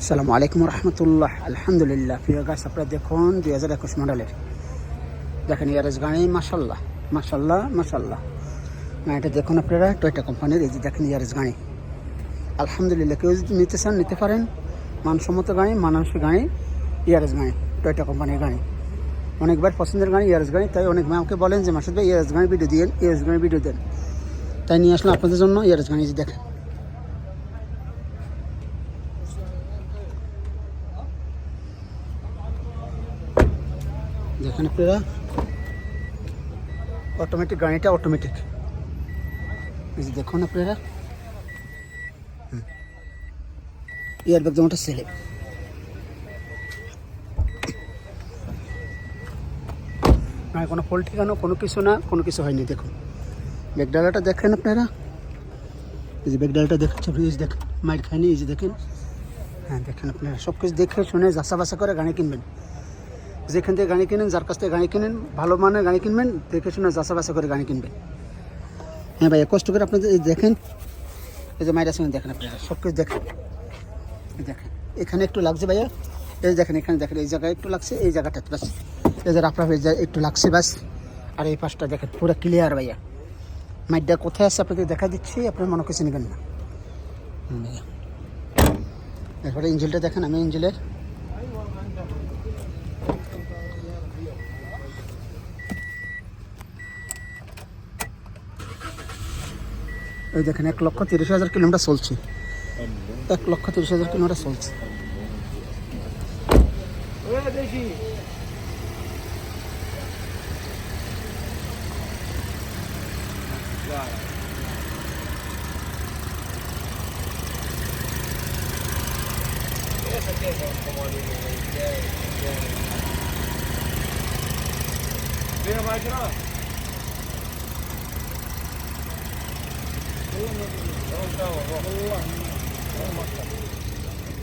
আসসালামু আলাইকুম রহমতুল্লাহ। আলহামদুলিল্লাহ। প্রিয় গাছ আপনারা দেখুন দুই হাজার একুশ মডেলের। দেখেন, ইয়ারেস গাড়ি মাসাল্লাহ মাসাল্লাহ মাসাল্লাহ গাড়িটা দেখুন আপনারা, টয়টা কোম্পানির, এই যে দেখেন ইয়ারেস গাড়ি আলহামদুলিল্লাহ, কেউ যদি নিতে চান, নিতে পারেন। মানসম্মত গাড়ি মানানসই গাড়ি ইয়ারেজ গাড়ি টয়টা কোম্পানির গাড়ি অনেকবার পছন্দের গাড়ি ইয়ারেস গাড়ি তাই অনেক আমাকে বলেন যে, মাসুদ ভাই, ইয়ারেস গাড়ি ভিডিও দিয়েন, ইয়ারেস গাড়ি ভিডিও দেন। তাই নিয়ে আসলাম আপনাদের জন্য, ইয়ারেস গাড়ি দেখেন। দেখেন আপনারা। অটোমেটিক গাড়িটা অটোমেটিক দেখুন আপনারা। ইয়ার ব্যাগ যেমনটা সেলে না, কোনো ফল ঠিকানো, কোনো কিছু না, কোনো কিছু হয়নি, দেখুন। ব্যাগডালাটা দেখেন আপনারা। এই যে ব্যাগডালাটা দেখাচ্ছে যে দেখেন মাইর খায়নি এই যে দেখেন। হ্যাঁ দেখেন আপনারা সব কিছু দেখে শুনে যাচা বাসা করে গাড়ি কিনবেন। যেখান থেকে গাড়ি কিনেন, যার কাছ থেকে গাড়ি কিনেন, ভালো মানের গাড়ি কিনবেন, দেখে শুনে যাচা বাসা করে গাড়ি কিনবেন। হ্যাঁ ভাইয়া, কষ্ট করে আপনাদের এই দেখেন, এই যে মাইরা সঙ্গে দেখেন আপনারা, সব কিছু দেখেন। দেখেন, এখানে একটু লাগছে ভাইয়া, এই দেখেন, এখানে দেখেন, এই জায়গায় একটু লাগছে, এই জায়গাটা বাস এই যে রাফরাফ এই একটু লাগছে বাস। আর এই পাশটা দেখেন, পুরো ক্লিয়ার ভাইয়া। মাইডটা কোথায় আছে আপনাদের দেখা দিচ্ছি, আপনার মনে কিছু নেবেন না। ভাইয়া। এরপরে ইঞ্জিলটা দেখেন, আমি ইঞ্জিলের। এই দেখেন এক লক্ষ তিরিশ হাজার কিলোমিটার চলছে। এক লক্ষ তিরিশ হাজার কিলোমিটার চলছে।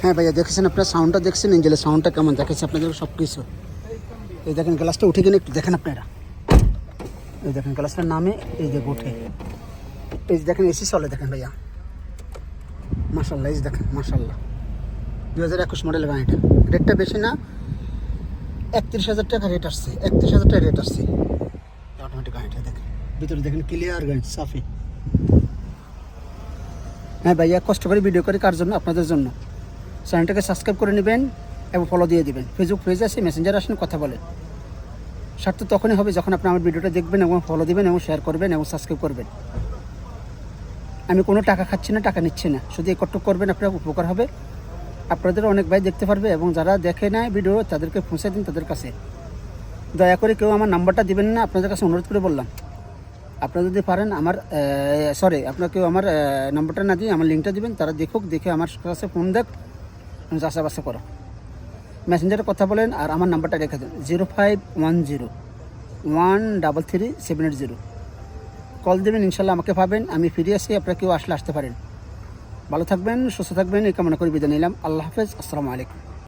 হ্যাঁ ভাইয়া, দেখেছেন আপনার সাউন্ডটা দেখছেন? ইঞ্জেলের সাউন্ডটা কেমন? দেখেছে আপনাদের সব কিছু এই দেখেন গ্লাসটা উঠে কিনে একটু, দেখেন আপনারা। এই দেখেন গ্লাসটার নামে, এই যে উঠে এই দেখেন এসি চলে, দেখেন ভাইয়া। মাসাল্লাহ এই দেখেন মাসাল্লাহ দু হাজার একুশ মডেলের গাড়িটা। রেটটা বেশি না, একত্রিশ হাজার টাকা রেট আসছে, একত্রিশ হাজার টাকা রেট আসছে। অটোমেটিক গাড়িটা দেখেন। ভিতরে দেখেন ক্লিয়ার গাড়ি, সাফি। হ্যাঁ ভাইয়া, কষ্ট করে ভিডিও করে কার জন্য? আপনাদের জন্য। চ্যানেলটাকে সাবস্ক্রাইব করে নেবেন এবং ফলো দিয়ে দিবেন। ফেসবুক পেজ আছে মেসেঞ্জার আসেন কথা বলেন স্বার্থ তখনই হবে যখন আপনি আমার ভিডিওটা দেখবেন এবং ফলো দেবেন এবং শেয়ার করবেন এবং সাবস্ক্রাইব করবেন। আমি কোনো টাকা খাচ্ছি না, টাকা নিচ্ছি না। শুধু এই কট্টক করবেন, আপনার উপকার হবে। আপনাদের অনেক ভাই দেখতে পারবে এবং যারা দেখে না ভিডিও তাদেরকে পৌঁছে দিন তাদের কাছে। দয়া করে কেউ আমার নাম্বারটা দিবেন না, আপনাদের কাছে অনুরোধ করে বললাম। আপনারা যদি পারেন, আমার সরি আপনার কেউ আমার নম্বরটা না দিয়ে আমার লিঙ্কটা দিবেন, তারা দেখুক, দেখে আমার কাছে ফোন দেখ চাষাবাসা করো। মেসেঞ্জারে কথা বলেন আর আমার নাম্বারটা রেখে দেন zero five one zero one double three seven eight zero call দেবেন, ইনশাল্লাহ আমাকে পাবেন, আমি ফিরে আসি, আপনারা কেউ আসলে আসতে পারেন। ভালো থাকবেন, সুস্থ থাকবেন, এই কামনা করে বিদায় নিলাম। আল্লাহ হাফেজ, আসসালামু আলাইকুম।